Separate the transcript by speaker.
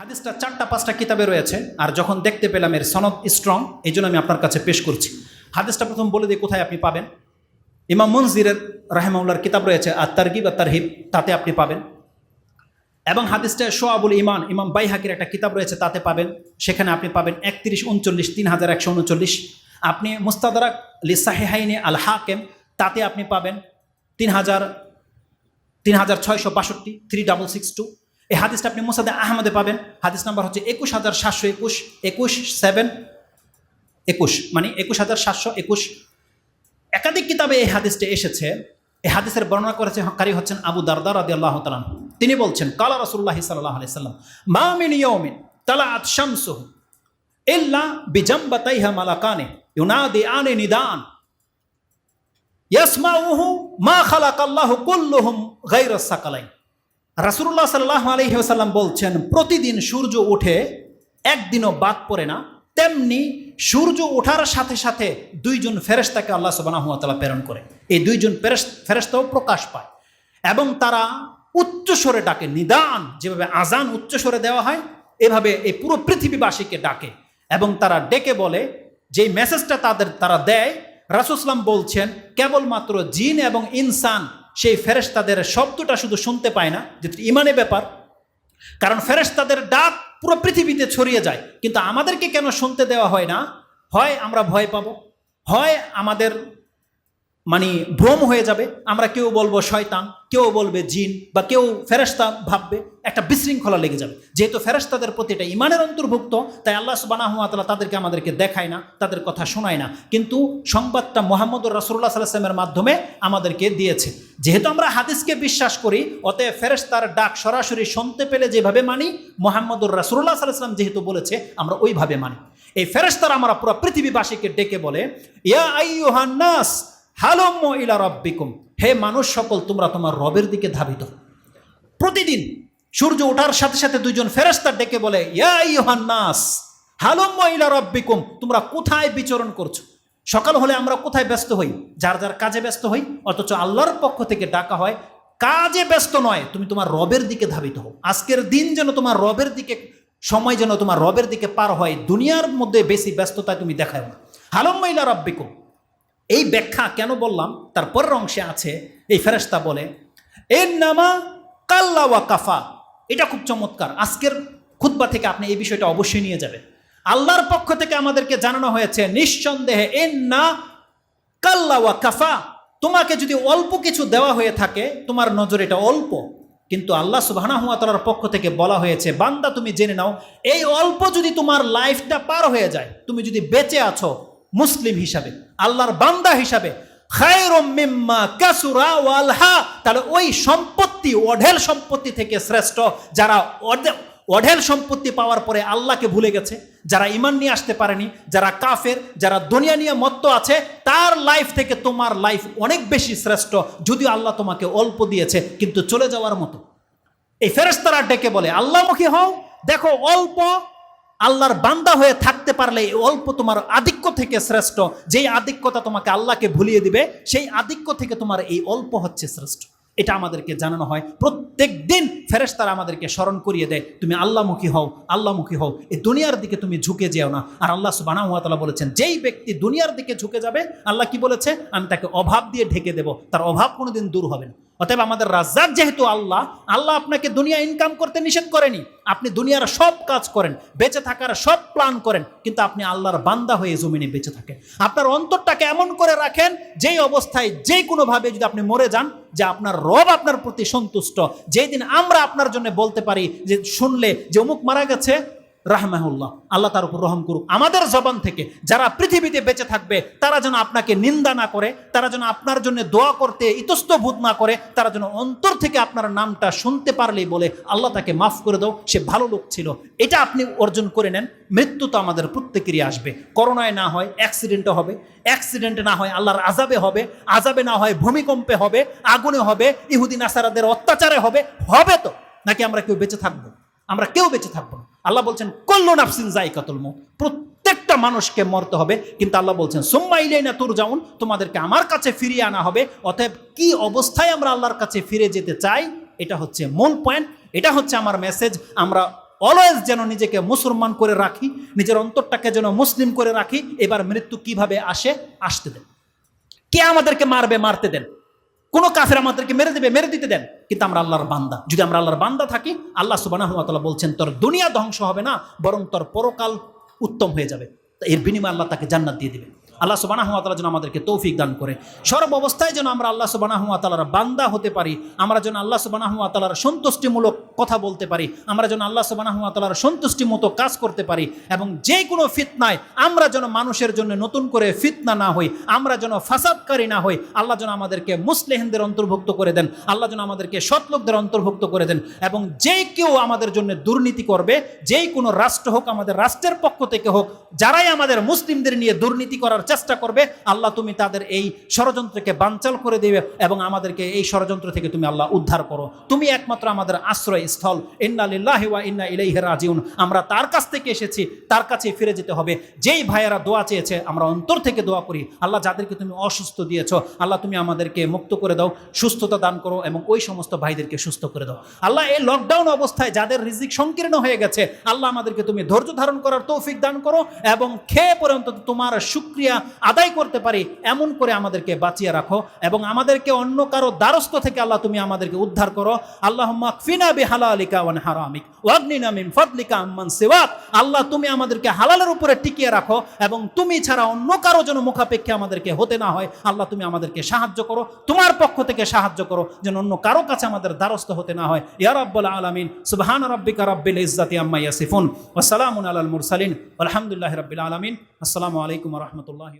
Speaker 1: হাদিসটা চারটা, পাঁচটা কিতাবে রয়েছে, আর যখন দেখতে পেলাম এর সনদ স্ট্রং এই জন্য আমি আপনার কাছে পেশ করছি। হাদিসটা প্রথম বলে দিই কোথায় আপনি পাবেন? ইমাম মনজিরের রাহেমাউল্লার কিতাব রয়েছে আর তারগিব আর তারহিব, তাতে আপনি পাবেন। এবং হাদিসটা সোয়াবুল ইমান ইমাম বাইহাকির একটা কিতাব রয়েছে, তাতে পাবেন। সেখানে আপনি পাবেন একত্রিশ, উনচল্লিশ, তিন হাজার একশো উনচল্লিশ। আপনি মুস্তাদারাক লিসাহেহাইনে আল হাকেম, তাতে আপনি পাবেন তিন হাজার তিন হাজার ছয়শো বাষট্টি থ্রি ডাবল সিক্স টু এই হাদিসটা আপনি মোসাদে আহমদে পাবেন। হাদিস নাম্বার হচ্ছে একুশ হাজার সাতশো একুশ একুশ সেভেন, একুশ মানে একুশ হাজার সাতশো একুশ। একাধিক কিতাবে এই হাদিসটা এসেছে। এই হাদিসের বর্ণনা করেছে কারি হচ্ছেন আবু দারদার আদি আল্লাহ তালান তিনি বলছেন, কালা রসুল্লাহ সাল্লাহ আলি সাল্লাম মামিন ইয়মিন তালা আত শামসুহ ইল্লা বিজম্বাতাইহা মালাকানে ইউনাদি আনে নিদান। ইয়াসমাউহু মা খালাকাল্লাহু কুল্লুহুম গায়রাস সাকালাইন। রাসূলুল্লাহ সাল্লাল্লাহু আলাইহি ওয়াসাল্লাম বলছেন, প্রতিদিন সূর্য ওঠে একদিনও বাদ পড়ে না। তেমনি সূর্য ওঠার সাথে সাথে দুইজন ফেরেস্তাকে আল্লাহ সুবহানাহু ওয়া প্রেরণ করে। এই দুইজন ফেরেশতাও প্রকাশ পায় এবং তারা উচ্চস্বরে ডাকে। নিদান, যেভাবে আজান উচ্চস্বরে দেওয়া হয়, এভাবে এই পুরো পৃথিবীবাসীকে ডাকে এবং তারা ডেকে বলে যে মেসেজটা তাদের, তারা দেয় রাসুসলাম বলছেন, কেবলমাত্র জিন এবং ইনসান সেই ফেরেস্তাদের শব্দটা শুধু শুনতে পায় না যেটা ইমানে ব্যাপার। কারণ ফেরেস্তাদের ডাক পুরো পৃথিবীতে ছড়িয়ে যায়, কিন্তু আমাদেরকে কেন শুনতে দেওয়া হয় না? হয় আমরা ভয় পাব, হয় আমাদের মানে ভ্রম হয়ে যাবে। আমরা কেউ বলব শয়তান, কেউ বলবে জিন বা কেউ ফেরেস্তা ভাববে, একটা বিশৃঙ্খলা লেগে যাবে। যেহেতু ফেরেস্তাদের প্রতি এটা ইমানের অন্তর্ভুক্ত, তাই আল্লাহ সুবানাহতালা তাদেরকে আমাদেরকে দেখায় না, তাদের কথা শোনায় না। কিন্তু সংবাদটা মোহাম্মদুর রাসুল্লাহ সাল্লামের মাধ্যমে আমাদেরকে দিয়েছে। যেহেতু আমরা হাদিসকে বিশ্বাস করি, অতএব ফেরেস্তার ডাক সরাসরি শুনতে পেলে যেভাবে মানি, মোহাম্মদুর রাসুল্লাহ সাল্লাম যেহেতু বলেছে, আমরা ওইভাবে মানি। এই ফেরেস্তারা আমরা পুরো পৃথিবীবাসীকে ডেকে বলে, ইয়া আইয়ুহান্নাস হালম্য ইলা রব্বিকুম। হে মানুষ সকল, তোমরা তোমার রবের দিকে ধাবিত। প্রতিদিন সূর্য ওঠার সাথে সাথে দুইজন ফেরেস্তা ডেকে বলে ইউহান্নাস হালম্য ইলা রব্বিকুম, তোমরা কোথায় বিচরণ করছ? সকাল হলে আমরা কোথায় ব্যস্ত হই? যার যার কাজে ব্যস্ত হই, অথচ আল্লাহর পক্ষ থেকে ডাকা হয়, কাজে ব্যস্ত নয়, তুমি তোমার রবের দিকে ধাবিত হও। আজকের দিন যেন তোমার রবের দিকে, সময় যেন তোমার রবের দিকে পার হয়, দুনিয়ার মধ্যে বেশি ব্যস্ততা তুমি দেখায় না। হালম্য ইলা রব্বিকুম এই ব্যাখ্যা কেন বললাম? তার পরের অংশে আছে, এই ফেরেস্তা বলে এর নামা কাল্লা ওয়া কাফা। এটা খুব চমৎকার। আজকের খুতবা থেকে আপনি এই বিষয়টা অবশ্যই নিয়ে যাবেন। আল্লাহর পক্ষ থেকে আমাদেরকে জানানো হয়েছে, নিঃসন্দেহে এন না কাল্লা ওয়া কাফা। তোমাকে যদি অল্প কিছু দেওয়া হয়ে থাকে, তোমার নজর এটা অল্প। কিন্তু আল্লাহ সুবাহানাহুয়াতালার পক্ষ থেকে বলা হয়েছে, বান্দা, তুমি জেনে নাও, এই অল্প যদি তোমার লাইফটা পার হয়ে যায়, তুমি যদি বেঁচে আছো মুসলিম হিসাবে, আল্লাহর বান্দা হিসাবে তাহলে ওই সম্পত্তি, অঢেল সম্পত্তি থেকে শ্রেষ্ঠ, যারা অঢেল সম্পত্তি পাওয়ার পরে আল্লাহকে ভুলে গেছে, যারা ইমান নিয়ে আসতে পারেনি, যারা কাফের, যারা দুনিয়া নিয়ে মত্ত আছে, তার লাইফ থেকে তোমার লাইফ অনেক বেশি শ্রেষ্ঠ, যদিও আল্লাহ তোমাকে অল্প দিয়েছে, কিন্তু চলে যাওয়ার মতো। এই ফেরেস্তারা ডেকে বলে, আল্লাহমুখী হও, দেখো অল্প আল্লাহর বান্দা হয়ে থাকতে পারলে অল্প তোমার আধিক্য থেকে শ্রেষ্ঠ। যেই আধিক্যতা তোমাকে আল্লাহকে ভুলিয়ে দিবে, সেই আধিক্য থেকে তোমার এই অল্প হচ্ছে শ্রেষ্ঠ। এটা আমাদেরকে জানানো হয়। প্রত্যেক দিন ফেরেশতারা আমাদেরকে স্মরণ করিয়ে দেয়, তুমি আল্লাহমুখী হও আল্লাহমুখী হও। এই দুনিয়ার দিকে তুমি ঝুঁকে যেও না। আর আল্লাহ সুবাহ বলেছেন, যেই ব্যক্তি দুনিয়ার দিকে ঝুঁকে যাবে, আল্লাহ কি বলেছে? আমি তাকে অভাব দিয়ে ঢেকে দেব। তার অভাব কোনোদিন দূর হবে না। অতএব আমাদের রাজ্জাক যেহেতু আল্লাহ আল্লাহ আপনাকে দুনিয়া ইনকাম করতে নিষেধ করেনি। আপনি দুনিয়ার সব কাজ করেন, বেঁচে থাকার সব প্ল্যান করেন, কিন্তু আপনি আল্লাহর বান্দা হয়ে জমিনে বেঁচে থাকেন। আপনার অন্তরটাকে এমন করে রাখেন, যেই অবস্থায় যে কোনোভাবে যদি আপনি মরে যান, যে আপনার রব আপনার প্রতি সন্তুষ্ট। যেই দিন আমরা আপনার জন্য বলতে পারি, যে শুনলে যে অমুক মারা গেছে রাহমাহুল্লাহ, আল্লাহ তার উপর রহম করুক। আমাদের জবান থেকে যারা পৃথিবীতে বেঁচে থাকবে, তারা যেন আপনাকে নিন্দা না করে, তারা যেন আপনার জন্য দোয়া করতে ইতস্তভূত না করে, তারা যেন অন্তর থেকে আপনার নামটা শুনতে পারলেই বলে, আল্লাহ তাকে মাফ করে দাও, সে ভালো লোক ছিল। এটা আপনি অর্জন করে নেন, মৃত্যু তো আমাদের প্রত্যেকেরই আসবে। করোনায় না হয় অ্যাক্সিডেন্টে হবে অ্যাক্সিডেন্টে না হয় আল্লাহর আজাবে হবে আজাবে না হয় ভূমিকম্পে হবে, আগুনে হবে ইহুদিন আসারাদের অত্যাচারে হবে হবে তো? নাকি আমরা কেউ বেঁচে থাকব? আমরা কেউ বেঁচে থাকব না। আল্লাহ বলছেন, কল্লো নাফসিন জাইকাতুল মৌত প্রত্যেকটা মানুষকে মরতে হবে, কিন্তু আল্লাহ বলছেন, সোম্মা ইলাইনা তুর যাউন তোমাদেরকে আমার কাছে ফিরিয়ে আনা হবে। অতএব কি অবস্থায় আমরা আল্লাহর কাছে ফিরে যেতে চাই, এটা হচ্ছে মূল পয়েন্ট, এটা হচ্ছে আমার মেসেজ। আমরা অলওয়েজ যেন নিজেকে মুসলমান করে রাখি, নিজের অন্তরটাকে যেন মুসলিম করে রাখি, এবার মৃত্যু কীভাবে আসে, আসতে দেন। কে আমাদেরকে মারবে, মারতে দেন। কোন কাফের আমাদেরকে মেরে দেবে, মেরে দিতে দেন। কিন্তু আমরা আল্লাহর বান্দা। যদি আমরা আল্লাহর বান্দা থাকি, আল্লাহ সুবাহ বলছেন, তোর দুনিয়া ধ্বংস হবে না, বরং তোর পরকাল উত্তম হয়ে যাবে। এর বিনিময়ে আল্লাহ তাকে জান্নাত দিয়ে দেবে আল্লাহ সুবানাহতালা যেন আমাদেরকে তৌফিক দান করে। সর্ব অবস্থায় যেন আমরা আল্লাহ সুবানাহতালার বান্দা হতে পারি, আমরা যেন আল্লাহ সুবানাহতালার সন্তুষ্টিমূলক কথা বলতে পারি, আমরা যেন আল্লাহ সুবানাহতালার সন্তুষ্টি মতো কাজ করতে পারি এবং যে কোনো ফিতনায় আমরা যেন মানুষের জন্য নতুন করে ফিতনা না হই, আমরা যেন ফাসাদকারী না হই, আল্লাহ যেন আমাদেরকে মুসলেহিনদের অন্তর্ভুক্ত করে দেন, আল্লাহ যেন আমাদেরকে সৎলোকদের অন্তর্ভুক্ত করে দেন এবং যে কেউ আমাদের জন্য দুর্নীতি করবে, যেই কোনো রাষ্ট্র হোক, আমাদের রাষ্ট্রের পক্ষ থেকে হোক, যারাই আমাদের মুসলিমদের নিয়ে দুর্নীতি করার চেষ্টা করবে, আল্লাহ তুমি তাদের এই ষড়যন্ত্রকে বানচাল করে দেবে এবং আমাদেরকে এই ষড়যন্ত্র থেকে তুমি আল্লাহ উদ্ধার করো। তুমি একমাত্র আমাদের আশ্রয় স্থল। ইন্না লিল্লাহি ওয়া ইন্না ইলাইহি রাজিউন। আমরা তার কাছ থেকে এসেছি, তার কাছে ফিরে যেতে হবে। যেই ভাইয়েরা দোয়া চেয়েছে, আমরা অন্তর থেকে দোয়া করি। আল্লাহ যাদেরকে তুমি অসুস্থ দিয়েছ, আল্লাহ তুমি আমাদেরকে মুক্ত করে দাও, সুস্থতা দান করো এবং ওই সমস্ত ভাইদেরকে সুস্থ করে দাও। আল্লাহ এই লকডাউন অবস্থায় যাদের রিজিক সংকীর্ণ হয়ে গেছে, আল্লাহ আমাদেরকে তুমি ধৈর্য ধারণ করার তৌফিক দান করো এবং খেয়ে পর্যন্ত তোমার শুক্রিয়া আদায় করতে পারি, এমন করে আমাদেরকে বাঁচিয়ে রাখো এবং আমাদেরকে অন্য কারও দ্বারস্থ থেকে আল্লাহ তুমি আমাদেরকে উদ্ধার করো। আল্লাহ মাকফিনা বি হালালিকা ওয়ান হারামিক ওয়াগনিনা মিন ফাদলিকা আম্মান সিওয়াক। আল্লাহ, তুমি আমাদেরকে হালালের উপরে টিকিয়ে রাখো এবং তুমি ছাড়া অন্য কারও যেন মুখাপেক্ষে আমাদেরকে হতে না হয়। আল্লাহ, তুমি আমাদেরকে সাহায্য করো, তোমার পক্ষ থেকে সাহায্য করো যেন অন্য কারও কাছে আমাদের দ্বারস্থ হতে না হয়। ইয়া রাব্বুল আলামিন, সুবহান রাব্বিকা রাব্বিল ইজ্জাতি আম্মা ইয়াসিফুন। ওয়া সালামুন আলাল মুরসালিন। আলহামদুলিল্লাহি রাব্বিল আলামিন। আসসালামু আলাইকুম ওয়া রাহমাতুল্লাহি